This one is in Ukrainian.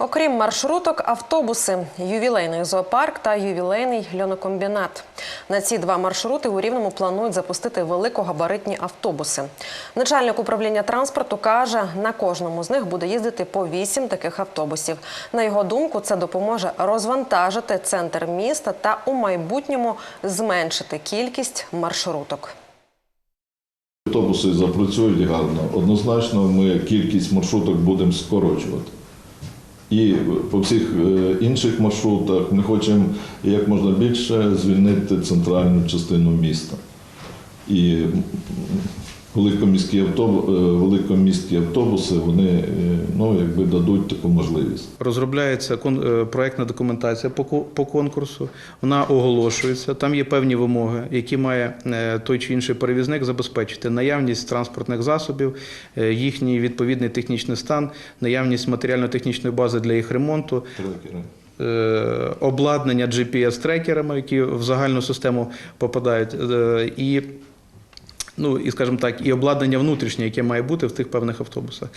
Окрім маршруток, автобуси, ювілейний зоопарк та ювілейний льонокомбінат. На ці два маршрути у Рівному планують запустити великогабаритні автобуси. Начальник управління транспорту каже, на кожному з них буде їздити по вісім таких автобусів. На його думку, це допоможе розвантажити центр міста та у майбутньому зменшити кількість маршруток. Автобуси запрацюють гарно. Однозначно, ми кількість маршруток будемо скорочувати. І по всіх е, інших маршрутах ми хочемо як можна більше звільнити центральну частину міста. І великоміські, автобу, е, великоміські автобуси вони е, ну, якби дадуть таку можливість. Розробляється е, проектна документація по ко- по конкурсу. Вона оголошується. Там є певні вимоги, які має той чи інший перевізник забезпечити наявність транспортних засобів, їхній відповідний технічний стан, наявність матеріально-технічної бази для їх ремонту. Трекери. Обладнання GPS-трекерами, які в загальну систему попадають, і, ну, і, скажімо так, і обладнання внутрішнє, яке має бути в тих певних автобусах.